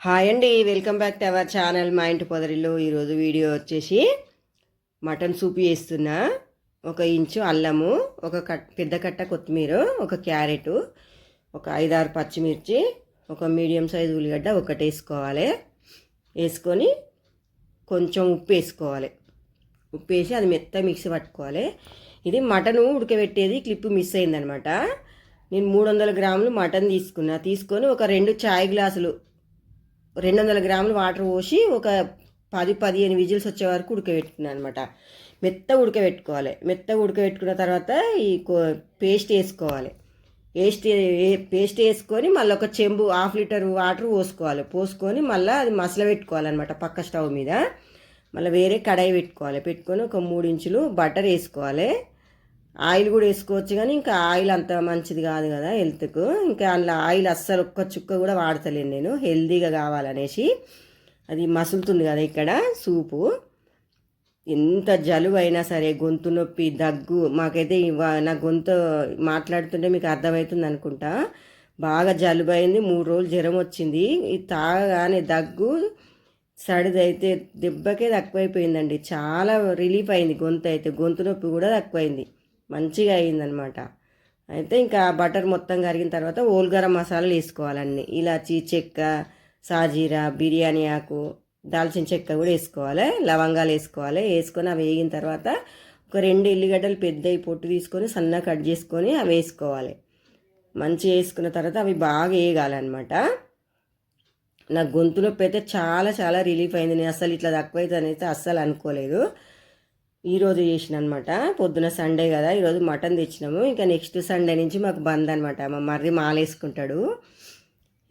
Hi అండి welcome back to our channel మా ఇంటి పొదరిలో ఈరోజు వీడియో వచ్చేసి మటన్ సూప్ చేస్తున్నా. ఒక ఇంచు అల్లము ఒక కట్ పెద్ద కట్ట కొత్తిమీర ఒక క్యారెట్ ఒక ఐదారు పచ్చిమిర్చి ఒక మీడియం సైజు ఉల్లిగడ్డ ఒకటి వేసుకోవాలి. వేసుకొని కొంచెం ఉప్పు వేసుకోవాలి. ఉప్పు వేసి అది మెత్త మిక్సీ పట్టుకోవాలి. ఇది మటన్ ఉడకబెట్టేది క్లిప్ మిస్ అయిందనమాట. నేను మూడు వందల గ్రాములు మటన్ తీసుకున్నా. తీసుకొని ఒక రెండు చాయ్ గ్లాసులు రెండు వందల గ్రాములు వాటర్ పోసి ఒక పది పదిహేను విజిల్స్ వచ్చే వరకు ఉడకబెట్టుకున్నాను అనమాట మెత్త ఉడకబెట్టుకోవాలి. మెత్త ఉడకబెట్టుకున్న తర్వాత ఈ పేస్ట్ వేసుకోవాలి. పేస్ట్ పేస్ట్ వేసుకొని మళ్ళీ ఒక చెంబు హాఫ్ లీటర్ వాటర్ పోసుకోవాలి. పోసుకొని మళ్ళీ అది మసల పెట్టుకోవాలన్నమాట పక్క స్టవ్ మీద. మళ్ళీ వేరే కడాయి పెట్టుకోవాలి. పెట్టుకొని ఒక మూడు ఇంచులు బటర్ వేసుకోవాలి. ఆయిల్ కూడా వేసుకోవచ్చు కానీ ఇంకా ఆయిల్ అంత మంచిది కాదు కదా హెల్త్కు. ఇంకా అందులో ఆయిల్ అస్సలు ఒక్క చుక్క కూడా వాడతలేను నేను. హెల్తీగా కావాలనేసి. అది మసులుతుంది కదా ఇక్కడ సూపు. ఎంత జలుబు అయినా సరే గొంతు నొప్పి దగ్గు మాకైతే నా గొంతు మాట్లాడుతుంటే మీకు అర్థమవుతుంది అనుకుంటా. బాగా జలుబు అయింది మూడు రోజులు జ్వరం వచ్చింది. ఇది తాగగానే దగ్గు సడిదైతే దెబ్బకే తక్కువైపోయిందండి. చాలా రిలీఫ్ అయింది గొంతు అయితే. గొంతు నొప్పి కూడా తక్కువైంది. మంచిగా అయిందనమాట అయితే ఇంకా బటర్ మొత్తం కరిగిన తర్వాత ఓల్గరం మసాలాలు వేసుకోవాలన్నీ. ఇలాచి చెక్క సాజీరా బిర్యానీ ఆకు దాల్చిన చెక్క కూడా వేసుకోవాలి. లవంగాలు వేసుకోవాలి. వేసుకొని అవి వేగిన తర్వాత ఒక రెండు ఎల్లిగడ్డలు పెద్దవి పొట్టు తీసుకొని సన్నగా కట్ చేసుకొని అవి వేసుకోవాలి. మంచిగా వేసుకున్న తర్వాత అవి బాగా వేయగాలన్నమాట నా గొంతు నొప్పి అయితే చాలా చాలా రిలీఫ్ అయింది. నేను అసలు ఇట్లా తక్కువ అయితే అస్సలు అనుకోలేదు. ఈరోజు చేసిన అనమాట పొద్దున సండే కదా ఈరోజు మటన్ తెచ్చినాము. ఇంకా నెక్స్ట్ సండే నుంచి మాకు బంద్ అనమాట. మా మర్రి మాలేసుకుంటాడు.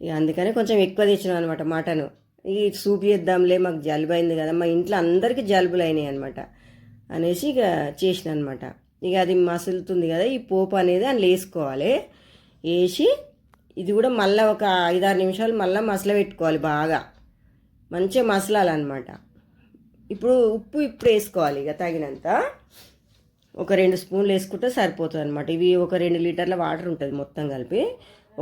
ఇక అందుకని కొంచెం ఎక్కువ తెచ్చినాం అనమాట మటన్. ఈ సూప్ చేద్దాంలే మాకు జలుబు అయింది కదా మా ఇంట్లో అందరికీ జలుబులు అయినాయి అనమాట అనేసి ఇక చేసిన అనమాట ఇక అది మసులుతుంది కదా ఈ పోపు అనేది అందులో వేసుకోవాలి. వేసి ఇది కూడా మళ్ళీ ఒక ఐదారు నిమిషాలు మళ్ళీ మసల పెట్టుకోవాలి బాగా. మంచిగా మసలాలన్నమాట ఇప్పుడు ఉప్పు ఇప్పుడు వేసుకోవాలి ఇక తగినంత. ఒక రెండు స్పూన్లు వేసుకుంటే సరిపోతుంది అనమాట ఇవి ఒక రెండు లీటర్ల వాటర్ ఉంటుంది మొత్తం కలిపి.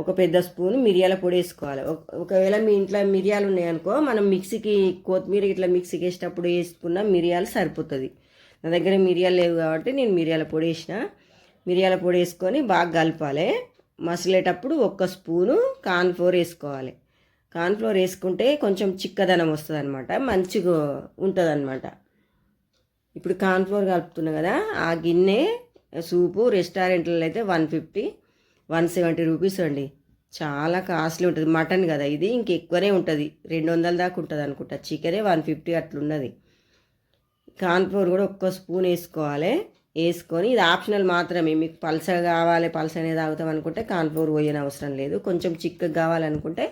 ఒక పెద్ద స్పూన్ మిరియాల పొడి వేసుకోవాలి. ఒకవేళ మీ ఇంట్లో మిరియాలు ఉన్నాయనుకో మనం మిక్సీకి కొత్తిమీర ఇట్లా మిక్సీకి వేసేటప్పుడు వేసుకున్న మిరియాలు సరిపోతుంది. నా దగ్గర మిరియాలు లేవు కాబట్టి నేను మిరియాల పొడి వేసిన. మిరియాల పొడి వేసుకొని బాగా కలపాలి. మసలేటప్పుడు ఒక్క స్పూను కార్న్ఫ్లోర్ వేసుకోవాలి. కార్న్ఫ్లోర్ వేసుకుంటే కొంచెం చిక్కదనం వస్తుంది అనమాట మంచిగా ఉంటుంది అనమాట ఇప్పుడు కార్న్ఫ్లోర్ కలుపుతున్నా కదా ఆ గిన్నె సూపు రెస్టారెంట్లలో అయితే one fifty one seventy rupees అండి. చాలా కాస్ట్లీ ఉంటుంది. మటన్ కదా ఇది ఇంకెక్కువనే ఉంటుంది. రెండు వందల దాకా ఉంటుంది అనుకుంటా. చికెనే వన్ ఫిఫ్టీ అట్లున్నది. కార్న్ఫ్లోర్ కూడా ఒక్క స్పూన్ వేసుకోవాలి. వేసుకొని ఇది ఆప్షనల్ మాత్రమే. మీకు పల్సగా కావాలి పల్స అనేది తాగుతాం అనుకుంటే కార్న్ఫ్లోర్ పోయని అవసరం లేదు. కొంచెం చిక్కగా కావాలనుకుంటే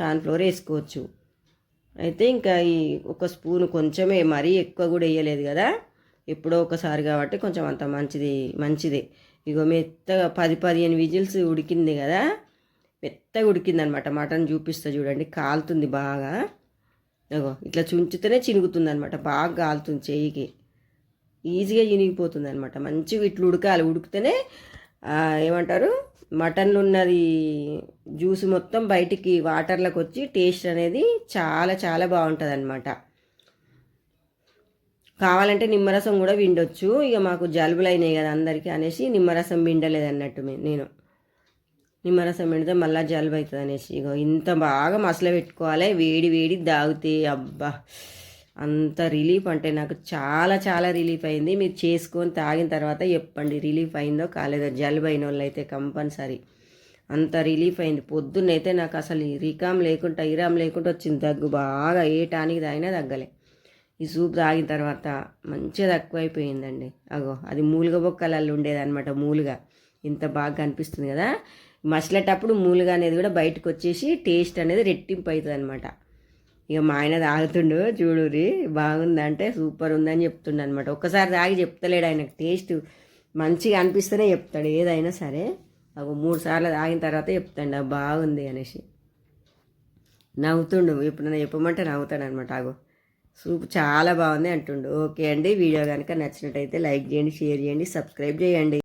కార్న్ఫ్లోర్ వేసుకోవచ్చు. అయితే ఇంకా ఈ ఒక స్పూన్ కొంచెమే మరీ ఎక్కువ కూడా వేయలేదు కదా. ఎప్పుడో ఒకసారి కాబట్టి కొంచెం అంత మంచిది మంచిదే. ఇగో మెత్తగా పది పదిహేను విజిల్స్ ఉడికింది కదా. మెత్తగా ఉడికింది అనమాట మటన్ చూపిస్తా చూడండి. కాలుతుంది బాగా. ఇగో ఇట్లా చుంచితేనే చినుగుతుంది అనమాట బాగా కాలుతుంది చెయ్యికి ఈజీగా చినిగిపోతుంది అనమాట మంచిగా ఇట్లా ఉడకాలి. ఉడికితేనే ఏమంటారు? మటన్లు ఉన్నది జ్యూస్ మొత్తం బయటికి వాటర్లోకి వచ్చి టేస్ట్ అనేది చాలా చాలా బాగుంటుంది అనమాట కావాలంటే నిమ్మరసం కూడా విండొచ్చు ఇక మాకు జలుబులు అయినాయి కదా అందరికీ అనేసి నిమ్మరసం విండలేదు అన్నట్టు నేను. నిమ్మరసం విండితే మళ్ళీ జలుబు అవుతుంది అనేసి ఇక ఇంత బాగా మసలు పెట్టుకోవాలి వేడి వేడి దాగితే అబ్బా! అంత రిలీఫ్ అంటే నాకు చాలా చాలా రిలీఫ్ అయింది. మీరు చేసుకొని తాగిన తర్వాత చెప్పండి రిలీఫ్ అయిందో కాలేదో జలుబు అయిన వాళ్ళు అయితే కంపల్సరీ. అంత రిలీఫ్ అయింది. పొద్దున్నైతే నాకు అసలు రికామ్ లేకుండా ఇరామ్ లేకుండా వచ్చింది దగ్గు. బాగా ఏ టానికి తాగినా తగ్గలే. ఈ సూప్ తాగిన తర్వాత మంచిగా తక్కువైపోయిందండి. అగో అది మూలుగ బొక్కలలో ఉండేది అనమాట మూలుగా ఇంత బాగా కనిపిస్తుంది కదా? మసలేటప్పుడు మూలుగా అనేది కూడా బయటకు వచ్చేసి టేస్ట్ అనేది రెట్టింపు అవుతుంది అనమాట ఇక మా ఆయన తాగుతుండు చూడురి బాగుందంటే సూపర్ ఉందని చెప్తుండ అనమాట ఒక్కసారి తాగి చెప్తలేడు ఆయనకు టేస్ట్ మంచిగా అనిపిస్తేనే చెప్తాడు ఏదైనా సరే. ఒక మూడు సార్లు తాగిన తర్వాత చెప్తాడు బాగుంది అనేసి. నవ్వుతుండు ఎప్పుడైనా చెప్పమంటే నవ్వుతాడు అనమాట ఆగో సూప్ చాలా బాగుంది అంటుండు. ఓకే అండి వీడియో కనుక నచ్చినట్టయితే లైక్ చేయండి షేర్ చేయండి సబ్స్క్రైబ్ చేయండి.